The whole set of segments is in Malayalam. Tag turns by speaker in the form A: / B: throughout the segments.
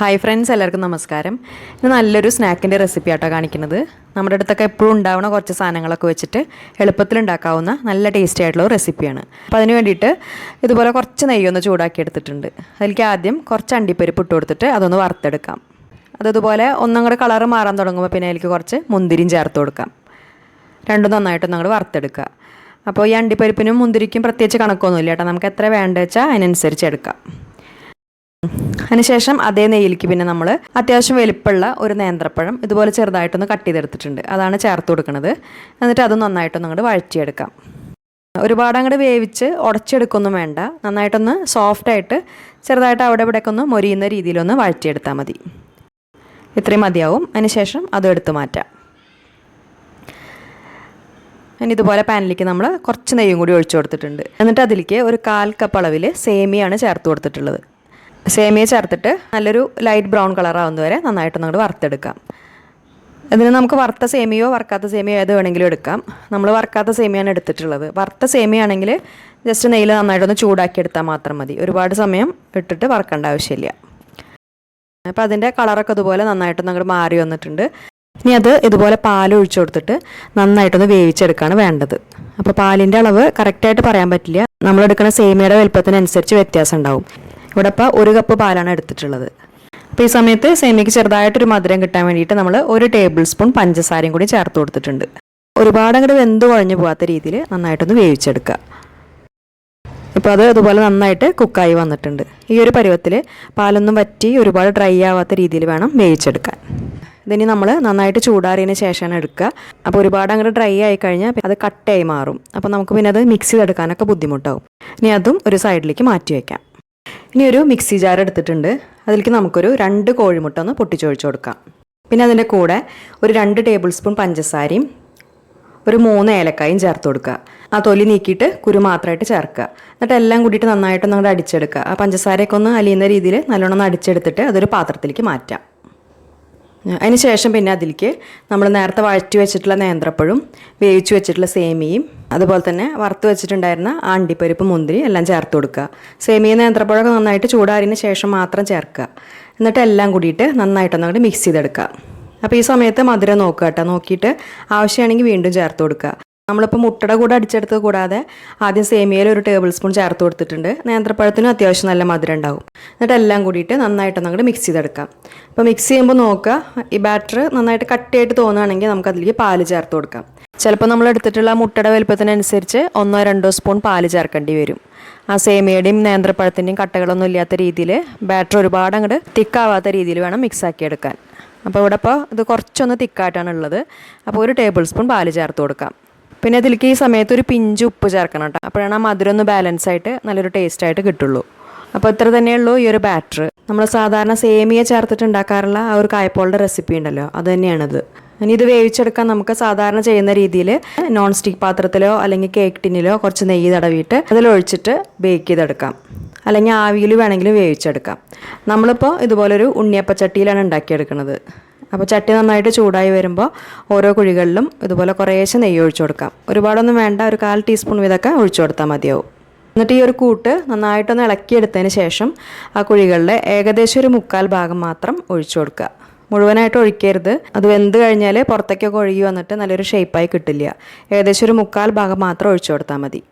A: ഹായ് ഫ്രണ്ട്സ് എല്ലാവർക്കും നമസ്കാരം. ഇത് നല്ലൊരു സ്നാക്കിന്റെ റെസിപ്പി ആട്ടോ കാണിക്കുന്നത്. നമ്മുടെ അടുത്തൊക്കെ എപ്പോഴും ഉണ്ടാവുന്ന കുറച്ച് സാധനങ്ങളൊക്കെ വെച്ചിട്ട് എളുപ്പത്തിൽ ഉണ്ടാക്കാവുന്ന നല്ല ടേസ്റ്റി ആയിട്ടുള്ള റെസിപ്പിയാണ് അപ്പോൾ അതിന് വേണ്ടിയിട്ട് ഇതുപോലെ കുറച്ച് നെയ്യൊന്ന് ചൂടാക്കി എടുത്തിട്ടുണ്ട് അതിലേക്ക് ആദ്യം കുറച്ച് അണ്ടിപ്പരിപ്പ് ഇട്ട് കൊടുത്തിട്ട് അതൊന്ന് വറുത്തെടുക്കാം. അതതുപോലെ ഒന്നും കൂടെ കളറ് മാറാൻ തുടങ്ങുമ്പോൾ പിന്നെ അതിലേക്ക് കുറച്ച് മുന്തിരിയും ചേർത്ത് കൊടുക്കാം. രണ്ടും നന്നായിട്ടൊന്നും അങ്ങോട്ട് വറുത്തെടുക്കുക. അപ്പോൾ ഈ അണ്ടിപ്പരിപ്പിനും മുന്തിരിക്കും പ്രത്യേകിച്ച് കണക്കൊന്നുമില്ല കേട്ടോ. നമുക്ക് എത്ര വേണ്ടത് വെച്ചാൽ അതിനനുസരിച്ച് എടുക്കാം. അതിനുശേഷം അതേ നെയ്യിലേക്ക് പിന്നെ നമ്മൾ അത്യാവശ്യം വലിപ്പമുള്ള ഒരു നേന്ത്രപ്പഴം ഇതുപോലെ ചെറുതായിട്ടൊന്ന് കട്ട് ചെയ്തെടുത്തിട്ടുണ്ട്. അതാണ് ചേർത്ത് കൊടുക്കുന്നത് എന്നിട്ട് അത് നന്നായിട്ടൊന്ന് അങ്ങോട്ട് വഴറ്റിയെടുക്കാം. ഒരുപാട് അങ്ങോട്ട് വേവിച്ച് ഉടച്ചെടുക്കൊന്നും വേണ്ട. നന്നായിട്ടൊന്ന് സോഫ്റ്റായിട്ട് ചെറുതായിട്ട് അവിടെ ഇവിടെയൊക്കെ ഒന്ന് മൊരിയുന്ന രീതിയിലൊന്ന് വഴറ്റിയെടുത്താൽ മതി. ഇത്രയും മതിയാവും. അതിനുശേഷം അതും എടുത്തു മാറ്റാം. ഇനി ഇതുപോലെ പാനിലേക്ക് നമ്മൾ കുറച്ച് നെയ്യും കൂടി ഒഴിച്ചു കൊടുത്തിട്ടുണ്ട്. എന്നിട്ട് അതിലേക്ക് ഒരു കാൽ കപ്പ് അളവിൽ സേമിയാണ് ചേർത്ത് കൊടുത്തിട്ടുള്ളത്. സേമിയ ചേർത്തിട്ട് നല്ലൊരു ലൈറ്റ് ബ്രൗൺ കളർ ആവുന്നവരെ നന്നായിട്ട് അങ്ങോട്ട് വറുത്തെടുക്കാം. ഇതിന് നമുക്ക് വറുത്ത സേമിയോ വറുക്കാത്ത സേമിയോ ഏത് വേണമെങ്കിലും എടുക്കാം. നമ്മൾ വറുക്കാത്ത സേമിയാണ് എടുത്തിട്ടുള്ളത്. വറുത്ത സേമിയാണെങ്കിൽ ജസ്റ്റ് നെയ്യിൽ നന്നായിട്ടൊന്ന് ചൂടാക്കി എടുത്താൽ മാത്രം മതി. ഒരുപാട് സമയം ഇട്ടിട്ട് വറക്കേണ്ട ആവശ്യമില്ല. അപ്പോൾ അതിന്റെ കളറൊക്കെ ഇതുപോലെ നന്നായിട്ടൊന്ന് അങ്ങോട്ട് മാറി വന്നിട്ടുണ്ട്. ഇനി അത് ഇതുപോലെ പാൽ ഒഴിച്ചു കൊടുത്തിട്ട് നന്നായിട്ടൊന്ന് വേവിച്ചെടുക്കുകയാണ് വേണ്ടത്. അപ്പോൾ പാലിന്റെ അളവ് കറക്റ്റായിട്ട് പറയാൻ പറ്റില്ല. നമ്മളെടുക്കുന്ന സേമിയയുടെ വലുപ്പത്തിനനുസരിച്ച് വ്യത്യാസം ഉണ്ടാവും. ഇവിടെ ഇപ്പോൾ ഒരു കപ്പ് പാലാണ് എടുത്തിട്ടുള്ളത്. അപ്പോൾ ഈ സമയത്ത് സേമിക്ക് ചെറുതായിട്ടൊരു മധുരം കിട്ടാൻ വേണ്ടിയിട്ട് നമ്മൾ ഒരു ടേബിൾ സ്പൂൺ പഞ്ചസാരയും കൂടി ചേർത്ത് കൊടുത്തിട്ടുണ്ട്. ഒരുപാട് അങ്ങോട്ട് വെന്ത് കുഴഞ്ഞു പോകാത്ത രീതിയിൽ നന്നായിട്ടൊന്ന് വേവിച്ചെടുക്കുക ഇപ്പോൾ അത് അതുപോലെ നന്നായിട്ട് കുക്കായി വന്നിട്ടുണ്ട്. ഈ ഒരു പരുവത്തിൽ പാലൊന്നും വറ്റി ഒരുപാട് ഡ്രൈ ആവാത്ത രീതിയിൽ വേണം വേവിച്ചെടുക്കാൻ. ഇതിനി നമ്മൾ നന്നായിട്ട് ചൂടാറിയതിന് ശേഷമാണ് എടുക്കുക അപ്പോൾ ഒരുപാട് അങ്ങോട്ട് ഡ്രൈ ആയി കഴിഞ്ഞാൽ അത് കട്ടയായി മാറും. അപ്പോൾ നമുക്ക് പിന്നെ അത് മിക്സ് ചെയ്തെടുക്കാനൊക്കെ ബുദ്ധിമുട്ടാവും. ഇനി അതും ഒരു സൈഡിലേക്ക് മാറ്റി വയ്ക്കാം ഇനി ഒരു മിക്സി ജാർ എടുത്തിട്ടുണ്ട്. അതിലേക്ക് നമുക്കൊരു രണ്ട് കോഴിമുട്ട ഒന്ന് പൊട്ടിച്ചൊഴിച്ച് കൊടുക്കാം. പിന്നെ അതിന്റെ കൂടെ ഒരു രണ്ട് ടേബിൾ സ്പൂൺ പഞ്ചസാരയും ഒരു മൂന്ന് ഏലക്കായും ചേർത്ത് കൊടുക്കുക. ആ തൊലി നീക്കിയിട്ട് കുരു മാത്രമായിട്ട് ചേർക്കുക. എന്നിട്ട് എല്ലാം കൂടിയിട്ട് നന്നായിട്ട് അടിച്ചെടുക്കുക. ആ പഞ്ചസാരയൊക്കെ ഒന്ന് അലിയുന്ന രീതിയിൽ നല്ലോണം അടിച്ചെടുത്തിട്ട് അതൊരു പാത്രത്തിലേക്ക് മാറ്റാം. അതിന് ശേഷം പിന്നെ അതിലേക്ക് നമ്മൾ നേരത്തെ വഴറ്റി വെച്ചിട്ടുള്ള നേന്ത്രപ്പഴും വേവിച്ച് വെച്ചിട്ടുള്ള സേമിയയും അതുപോലെ തന്നെ വറുത്ത് വെച്ചിട്ടുണ്ടായിരുന്ന അണ്ടിപ്പരിപ്പ് മുന്തിരി എല്ലാം ചേർത്ത് കൊടുക്കുക. സേമിയ നേന്ത്രപ്പഴമൊക്കെ നന്നായിട്ട് ചൂടാറിന് ശേഷം മാത്രം ചേർക്കുക. എന്നിട്ട് എല്ലാം കൂടിയിട്ട് നന്നായിട്ടൊന്ന് അങ്ങോട്ട് മിക്സ് ചെയ്തെടുക്കുക. അപ്പോൾ ഈ സമയത്ത് മധുരം നോക്കുക കേട്ടോ. നോക്കിയിട്ട് ആവശ്യമാണെങ്കിൽ വീണ്ടും ചേർത്ത് കൊടുക്കുക. നമ്മളിപ്പോൾ മുട്ടയുടെ കൂടെ അടിച്ചെടുത്തത് കൂടാതെ ആദ്യം സേമിയയിൽ ഒരു ടേബിൾ സ്പൂൺ ചേർത്ത് കൊടുത്തിട്ടുണ്ട്. നേന്ത്രപ്പഴത്തിനും അത്യാവശ്യം നല്ല മധുരം ഉണ്ടാകും എന്നിട്ട് എല്ലാം കൂടിയിട്ട് നന്നായിട്ട് അങ്ങോട്ട് മിക്സ് ചെയ്തെടുക്കാം. അപ്പോൾ മിക്സ് ചെയ്യുമ്പോൾ നോക്കുക ഈ ബാറ്റർ നന്നായിട്ട് കട്ടിയായിട്ട് തോന്നുകയാണെങ്കിൽ നമുക്ക് അതിലേക്ക് പാൽ ചേർത്ത് കൊടുക്കാം. ചിലപ്പോൾ നമ്മൾ എടുത്തിട്ടുള്ള മുട്ടയുടെ വലുപ്പത്തിനനുസരിച്ച് ഒന്നോ രണ്ടോ സ്പൂൺ പാൽ ചേർക്കേണ്ടി വരും. ആ സേമിയയുടെയും നേന്ത്രപ്പഴത്തിന്റെയും കട്ടകളൊന്നും ഇല്ലാത്ത രീതിയിൽ ബാറ്റർ ഒരുപാട് അങ്ങോട്ട് തിക്കാവാത്ത രീതിയിൽ വേണം മിക്സ് ആക്കി എടുക്കാൻ. അപ്പോൾ ഇവിടെ ഇപ്പോൾ ഇത് കുറച്ചൊന്ന് തിക്കായിട്ടാണ് ഉള്ളത്. അപ്പോൾ ഒരു ടേബിൾ സ്പൂൺ പാൽ ചേർത്ത് കൊടുക്കാം. പിന്നെ അതിലേക്ക് ഈ സമയത്ത് ഒരു പിഞ്ച് ഉപ്പ് ചേർക്കണം കേട്ടോ. അപ്പോഴാണ് ആ മധുരം ഒന്ന് ബാലൻസ് ആയിട്ട് നല്ലൊരു ടേസ്റ്റ് ആയിട്ട് കിട്ടുള്ളൂ. അപ്പോൾ ഇത്ര തന്നെയുള്ളൂ ഈ ഒരു ബാറ്റർ നമ്മൾ സാധാരണ സേമിയ ചേർത്തിട്ട് ഉണ്ടാക്കാറുള്ള ആ ഒരു കായപ്പോളുടെ റെസിപ്പി ഉണ്ടല്ലോ അത് തന്നെയാണിത്. ഇനി ഇത് വേവിച്ചെടുക്കാൻ നമുക്ക് സാധാരണ ചെയ്യുന്ന രീതിയിൽ നോൺ സ്റ്റിക്ക് പാത്രത്തിലോ അല്ലെങ്കിൽ കേക്ക് ടിന്നിലോ കുറച്ച് നെയ്യ് തടവിയിട്ട് അതിലൊഴിച്ചിട്ട് ബേക്ക് ചെയ്തെടുക്കാം. അല്ലെങ്കിൽ ആവിയിൽ വേണമെങ്കിലും വേവിച്ചെടുക്കാം. നമ്മളിപ്പോൾ ഇതുപോലൊരു ഉണ്ണിയപ്പച്ചട്ടിയിലാണ് ഉണ്ടാക്കിയെടുക്കുന്നത്. അപ്പോൾ ചട്ടി നന്നായിട്ട് ചൂടായി വരുമ്പോൾ ഓരോ കുഴികളിലും ഇതുപോലെ കുറേശ്ശെ നെയ്യ് ഒഴിച്ചു കൊടുക്കാം. ഒരുപാടൊന്നും വേണ്ട ഒരു കാൽ ടീസ്പൂൺ വീതമൊക്കെ ഒഴിച്ചു കൊടുത്താൽ മതിയാവും. എന്നിട്ട് ഈ ഒരു കൂട്ട് നന്നായിട്ടൊന്ന് ഇളക്കിയെടുത്തതിന് ശേഷം ആ കുഴികളിലെ ഏകദേശം ഒരു മുക്കാൽ ഭാഗം മാത്രം ഒഴിച്ചു കൊടുക്കുക. മുഴുവനായിട്ട് ഒഴിക്കരുത്. അത് വെന്ത് കഴിഞ്ഞാൽ പുറത്തേക്കൊക്കെ ഒഴുകി വന്നിട്ട് നല്ലൊരു ഷേപ്പായി കിട്ടില്ല. ഏകദേശം ഒരു മുക്കാൽ ഭാഗം മാത്രം ഒഴിച്ചു കൊടുത്താൽ മതി.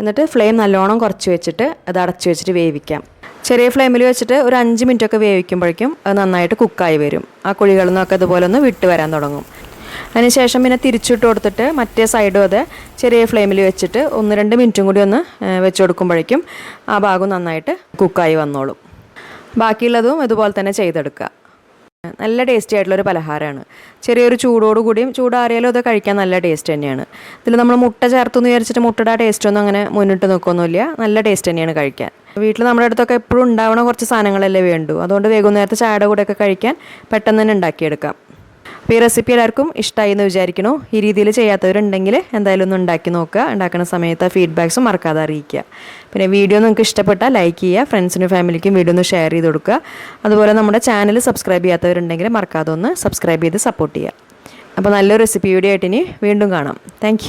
A: എന്നിട്ട് ഫ്ലെയിം നല്ലോണം കുറച്ച് വെച്ചിട്ട് അത് അടച്ചു വെച്ചിട്ട് വേവിക്കാം. ചെറിയ ഫ്ലെയിമിൽ വെച്ചിട്ട് ഒരു അഞ്ച് മിനിറ്റ് ഒക്കെ വേവിക്കുമ്പോഴേക്കും അത് നന്നായിട്ട് കുക്കായി വരും. ആ കുഴികളിൽ നിന്നൊക്കെ അതുപോലെ ഒന്ന് വിട്ട് വരാൻ തുടങ്ങും. അതിനുശേഷം പിന്നെ തിരിച്ചിട്ട് കൊടുത്തിട്ട് മറ്റേ സൈഡും അത് ചെറിയ ഫ്ലെയിമിൽ വെച്ചിട്ട് ഒന്ന് രണ്ട് മിനിറ്റും കൂടി ഒന്ന് വെച്ച് കൊടുക്കുമ്പോഴേക്കും ആ ഭാഗം നന്നായിട്ട് കുക്കായി വന്നോളും. ബാക്കിയുള്ളതും ഇതുപോലെ തന്നെ ചെയ്തെടുക്കുക. നല്ല ടേസ്റ്റി ആയിട്ടുള്ളൊരു പലഹാരമാണ്. ചെറിയൊരു ചൂടോട് കൂടിയും ചൂടാറിയാലും അത് കഴിക്കാൻ നല്ല ടേസ്റ്റ് തന്നെയാണ്. ഇതിൽ നമ്മൾ മുട്ട ചേർത്തെന്ന് വിചാരിച്ചിട്ട് മുട്ടയുടെ ടേസ്റ്റ് ഒന്നും അങ്ങനെ മുന്നിട്ട് നിൽക്കൊന്നുമില്ല. നല്ല ടേസ്റ്റ് തന്നെയാണ് കഴിക്കാൻ. വീട്ടിൽ നമ്മുടെ അടുത്തൊക്കെ എപ്പോഴും ഉണ്ടാവണ കുറച്ച് സാധനങ്ങളല്ലേ വേണ്ടു. അതുകൊണ്ട് വൈകുന്നേരത്തെ ചായയുടെ കൂടെയൊക്കെ കഴിക്കാൻ പെട്ടെന്ന് തന്നെ ഉണ്ടാക്കിയെടുക്കാം. അപ്പോൾ ഈ റെസിപ്പി എല്ലാവർക്കും ഇഷ്ടമായി എന്ന് വിചാരിക്കണു ഈ രീതിയിൽ ചെയ്യാത്തവരുണ്ടെങ്കിൽ എന്തായാലും ഒന്ന് ഉണ്ടാക്കി നോക്കുക. ഉണ്ടാക്കുന്ന സമയത്ത് ഫീഡ്ബാക്സും മറക്കാതെ അറിയിക്കുക. പിന്നെ വീഡിയോ നിങ്ങൾക്ക് ഇഷ്ടപ്പെട്ടാൽ ലൈക്ക് ചെയ്യുക ഫ്രണ്ട്സിനും ഫാമിലിക്കും വീഡിയോ ഒന്ന് ഷെയർ ചെയ്ത് കൊടുക്കുക. അതുപോലെ നമ്മുടെ ചാനൽ സബ്സ്ക്രൈബ് ചെയ്യാത്തവരുണ്ടെങ്കിൽ മറക്കാതെ ഒന്ന് സബ്സ്ക്രൈബ് ചെയ്ത് സപ്പോർട്ട് ചെയ്യുക. അപ്പോൾ നല്ലൊരു റെസിപ്പി വീഡിയോ ആയിട്ട് ഇനി വീണ്ടും കാണാം. താങ്ക്